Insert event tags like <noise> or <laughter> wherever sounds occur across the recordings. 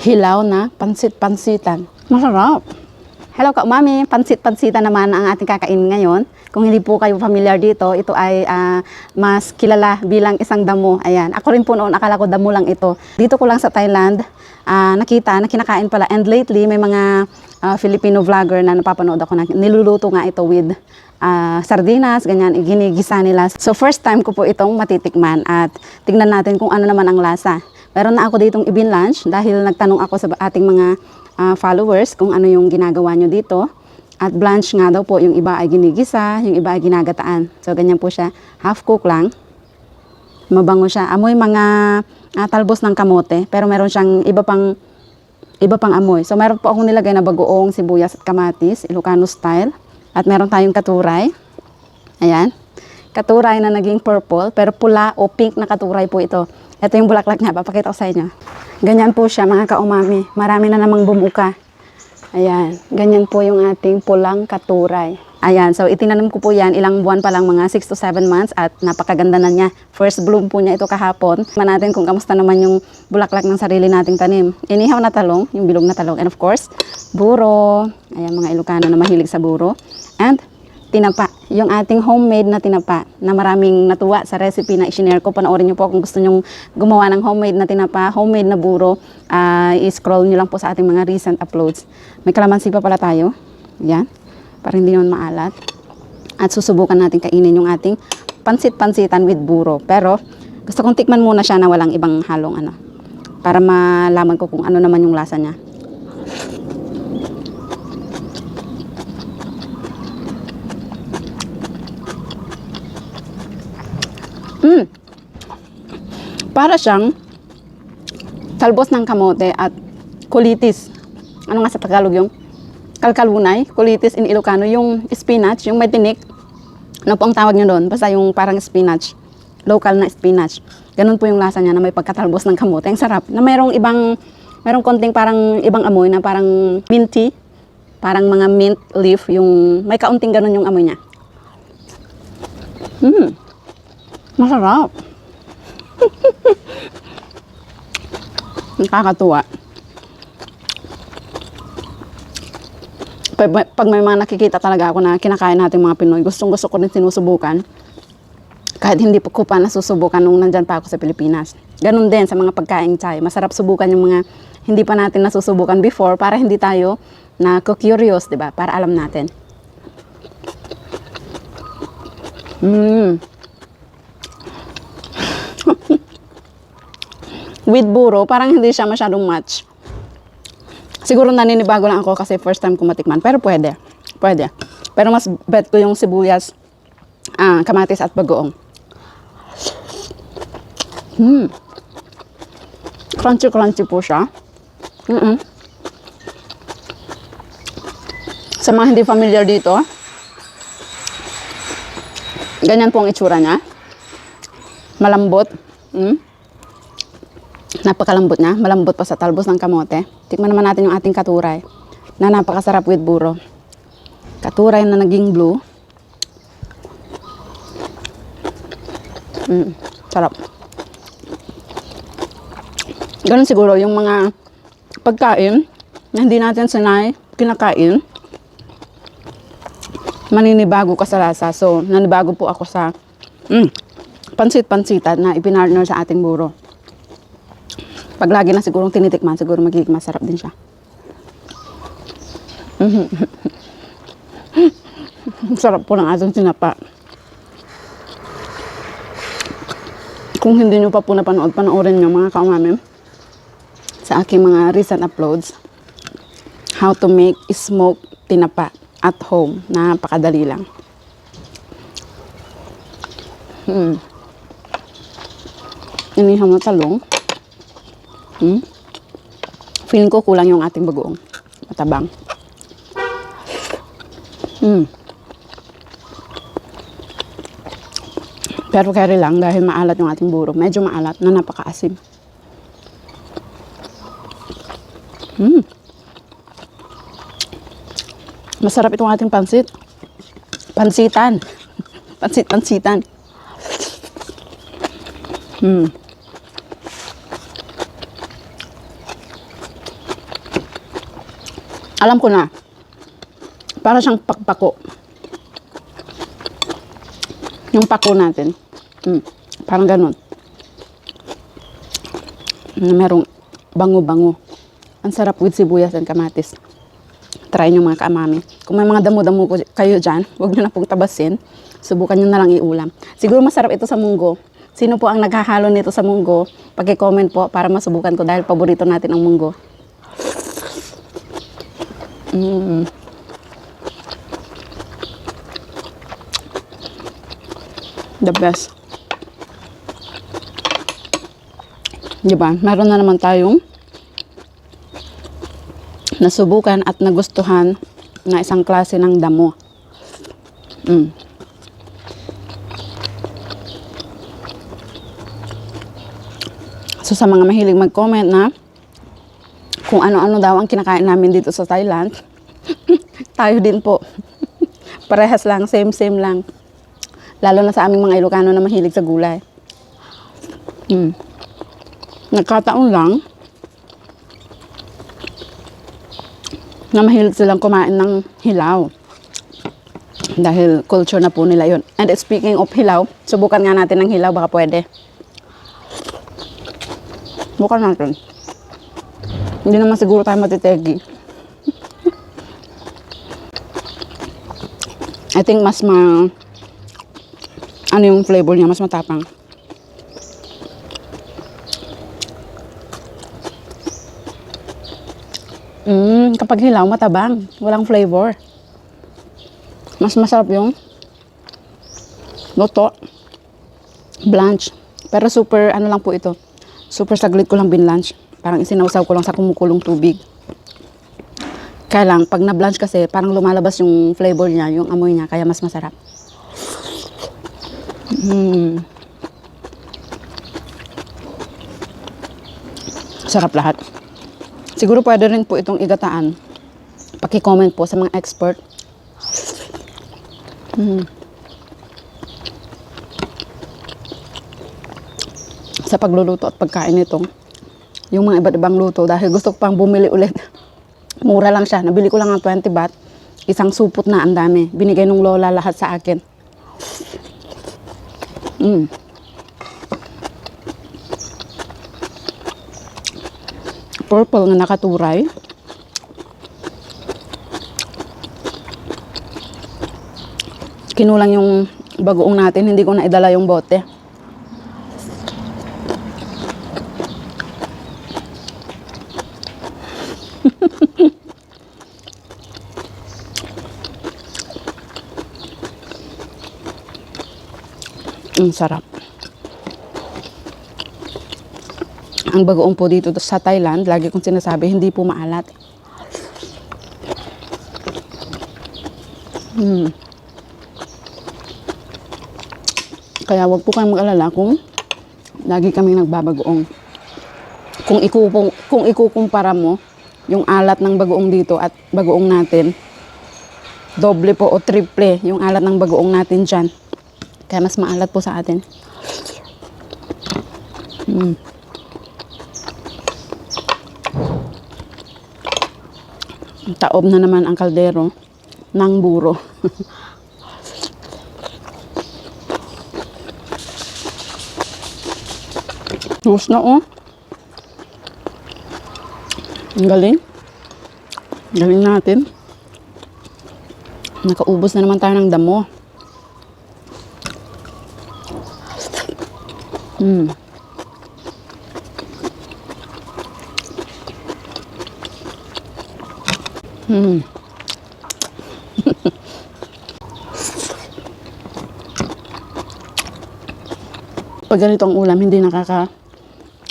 hilaw na pansit-pansitan. Masarap. Hello ka umami, pansit-pansitan naman ang ating kakainin ngayon. Kung hindi po kayo familiar dito, ito ay ah, mas kilala bilang isang damo. Ayan, ako rin po noon akala ko damo lang ito. Dito ko lang sa Thailand ah, nakita na kinakain pala. And lately may mga ah, Filipino vlogger na napapanood ako na niluluto nga ito with ah, sardinas, ganyan, ginigisa nila. So first time ko po itong matitikman at tignan natin kung ano naman ang lasa. Meron na ako ditong ibin-lunch dahil nagtanong ako sa ating mga ah, followers kung ano yung ginagawa nyo dito. At blanch nga daw po, yung iba ay ginigisa, yung iba ay ginagataan. So ganyan po siya, half cook lang. Mabango siya. Amoy mga ah, talbos ng kamote, pero meron siyang iba pang iba pang amoy. So meron po akong nilagay na bagoong sibuyas at kamatis, Ilocano style. At meron tayong katuray. Ayan. Katuray na naging purple, pero pula o pink na katuray po ito. Ito yung bulaklak niya, papakita ko sa inyo. Ganyan po siya mga kaumami. Marami na namang bumuka. Ayan, ganyan po yung ating pulang katuray. Ayan, so itinanim ko po yan, ilang buwan pa lang, mga 6 to 7 months at napakaganda na niya. First bloom po niya ito kahapon. Tingnan natin kung kamusta naman yung bulaklak ng sarili nating tanim. Inihaw na talong, yung bilog na talong. And of course, buro. Ayan, mga Ilocano na mahilig sa buro. And tinapa, yung ating homemade na tinapa na maraming natuwa sa recipe na i-share ko. Panoorin niyo po kung gusto nyong gumawa ng homemade na tinapa, homemade na buro, ah, i-scroll niyo lang po sa ating mga recent uploads. May kalamansi pa pala tayo. Yan. Para hindi naman maalat. At susubukan natin kainin yung ating pansit-pansitan with buro. Pero gusto kong tikman muna siya na walang ibang halong ano. Para malaman ko kung ano naman yung lasa niya. Mm. Para siyang talbos ng kamote at kulitis. Ano nga sa Tagalog yung kalkalunay, kulitis in Ilocano, yung spinach, yung may tinik. Ano po ang tawag nyo doon? Basta yung parang spinach. Local na spinach. Ganun po yung lasa niya na may pagkatalbos ng kamote. Ang sarap. Na mayroong ibang, mayroong konting parang ibang amoy na parang minty. Parang mga mint leaf. Yung, may kaunting ganun yung amoy niya. Hmm. Masarap. Nakakatuwa. Pag, pag may mga nakikita talaga ako na kinakain natin mga Pinoy, gustong gusto ko rin sinusubukan. Kahit hindi ko pa nasusubukan nung nandyan pa ako sa Pilipinas. Ganon din sa mga pagkain Thai. Masarap subukan yung mga hindi pa natin nasusubukan before para hindi tayo na curious, di ba? Para alam natin. Mm. With buro, parang hindi siya masyadong match. Siguro naninibago lang ako kasi first time ko matikman. Pero pwede. Pwede. Pero mas bet ko yung sibuyas, ah, kamatis at bagoong. Hmm. Crunchy-crunchy po siya. Mm-mm. Sa mga hindi familiar dito, ganyan po ang itsura niya. Malambot. Mm. Napakalambot niya. Malambot pa sa talbos ng kamote. Tikman naman natin yung ating katuray na napakasarap with buro. Katuray na naging blue. Mm, sarap. Ganun siguro yung mga pagkain na hindi natin sanay kinakain. Maninibago ka sa lasa. So, nanibago po ako sa mm, pansit-pansitan na ipinartner sa ating buro. Pag lagi na sigurong tinitikman, siguro magiging masarap din siya. <laughs> Sarap po ng ating tinapa. Kung hindi nyo pa po napanood, panoorin nyo mga kaumamim sa aking mga recent uploads how to make smoked tinapa at home. Napakadali lang. Hmm. Inihaw na talong. Hmm? Feeling ko kulang yung ating bagoong. Matabang. Hmm. Pero carry lang dahil maalat yung ating buro. Medyo maalat na napakaasim. Hmm. Masarap itong ating pansit. Pansitan. <laughs> Pansit, pansitan. Alam ko na. Para siyang pakpako. Yung pako natin. Mm, parang ganun. Na merong bango-bango. Ang sarap with sibuyas and kamatis. Try nyo mga kaamami. Kung may mga damo-damo kayo dyan, <laughs> huwag nyo na pong tabasin. Subukan nyo na lang iulam. Siguro masarap ito sa munggo. Sino po ang naghahalo nito sa munggo? Pag-comment po para masubukan ko dahil paborito natin ang munggo. Mm. The best. Di ba? Meron na naman tayong nasubukan at nagustuhan na isang klase ng damo. Mm. So sa mga mahilig mag-comment na kung ano-ano daw ang kinakain namin dito sa Thailand, <laughs> tayo din po. <laughs> Parehas lang, same-same lang. Lalo na sa aming mga Ilocano na mahilig sa gulay. Mm. Nagkataon lang na mahilig silang kumain ng hilaw. Dahil culture na po nila yun. And speaking of hilaw, subukan nga natin ng hilaw, baka pwede. Subukan natin. Hindi naman siguro tayo matitegi. I think mas ma... Ano yung flavor niya, mas matapang. Mm, kapag hilaw, matabang. Walang flavor. Mas masarap yung luto. Blanch. Pero super, ano lang po ito. Super saglit ko lang binlanch. Parang isinawsaw ko lang sa kumukulong tubig. Kaya lang, pag na-blanch kasi, parang lumalabas yung flavor niya, yung amoy niya, kaya mas masarap. Mm. Sarap lahat. Siguro pwede rin po itong igataan. Paki-comment po sa mga expert. Mm. Sa pagluluto at pagkain nito, yung mga iba't ibang luto, dahil gusto ko pang bumili ulit. Mura lang siya. Nabili ko lang ng 20 baht. Isang supot na ang dami. Binigay nung lola lahat sa akin. Mm. Purple na nakaturay. Kinulang yung bagoong natin. Hindi ko na idala yung bote. Ang. Ang bagoong po dito sa Thailand, lagi kong sinasabi, hindi po maalat. Hmm. Kaya wag po kayong mag-alala kung lagi kaming nagbabagoong. Kung ikupong, kung ikukumpara mo yung alat ng bagoong dito at bagoong natin, doble po o triple yung alat ng bagoong natin dyan. Kaya mas maalat po sa atin. Mm. Taob na naman ang kaldero ng buro. <laughs> Tapos na oh. Ang galing. Galing natin. Nakaubos na naman tayo ng damo. Mm. Mm. <laughs> Pag ganito ang ulam, hindi nakaka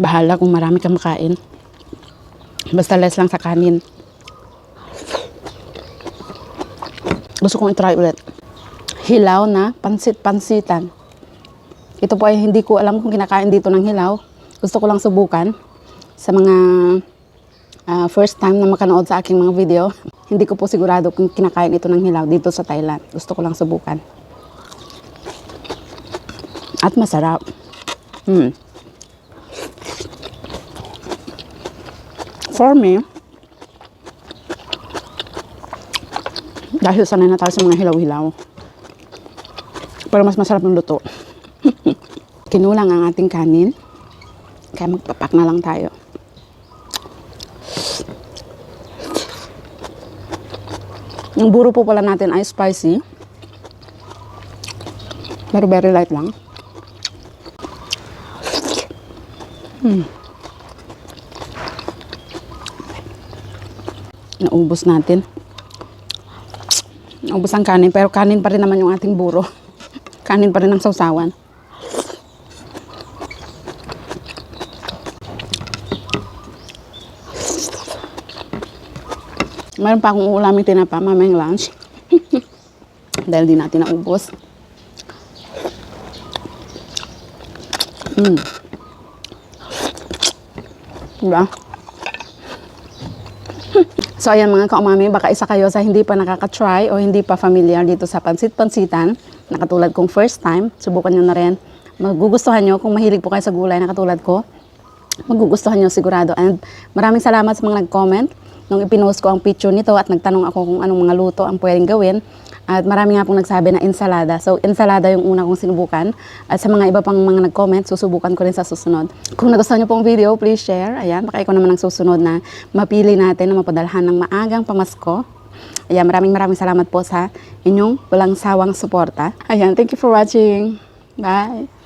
bahala kung marami kang makain. Basta less lang sa kanin. Gusto kong i-try ulit. Hilaw na pansit-pansitan. Ito po ay hindi ko alam kung kinakain dito ng hilaw. Gusto ko lang subukan sa mga ah, first time na makanood sa aking mga video. Hindi ko po sigurado kung kinakain ito ng hilaw dito sa Thailand. Gusto ko lang subukan. At masarap. Hmm. For me, Dahil sanay na tayo sa mga hilaw-hilaw. Pero mas masarap yung luto. Kinulang ang ating kanin. Kaya magpapak na lang tayo. Yung buro po pala natin ay spicy. Pero very light lang. Hmm. Naubos natin. Naubos ang kanin, pero kanin pa rin naman yung ating buro. <laughs> Kanin pa rin ang sausawan. Meron pa akong uulamin tinapa mamayang lunch. <laughs> Dahil di natin naubos. Mm. Diba? <laughs> So ayan mga kaumami, baka isa kayo sa hindi pa nakaka-try o hindi pa familiar dito sa pansit-pansitan, na katulad kong first time, subukan nyo na rin. Magugustuhan nyo kung mahilig po kayo sa gulay na katulad ko. Magugustuhan nyo sigurado. And maraming salamat sa mga nag-comment nung ipinost ko ang picture nito at nagtanong ako kung anong mga luto ang pwedeng gawin. At marami nga pong nagsabi na ensalada. So, ensalada yung una kong sinubukan. At sa mga iba pang mga nag-comment, susubukan ko rin sa susunod. Kung nagustuhan niyo pong video, please share. Ayan, baka ikaw naman ang susunod na mapili natin na mapadalhan ng maagang pamasko. Ayan, maraming maraming salamat po sa inyong walang sawang suporta. Ayan, thank you for watching. Bye!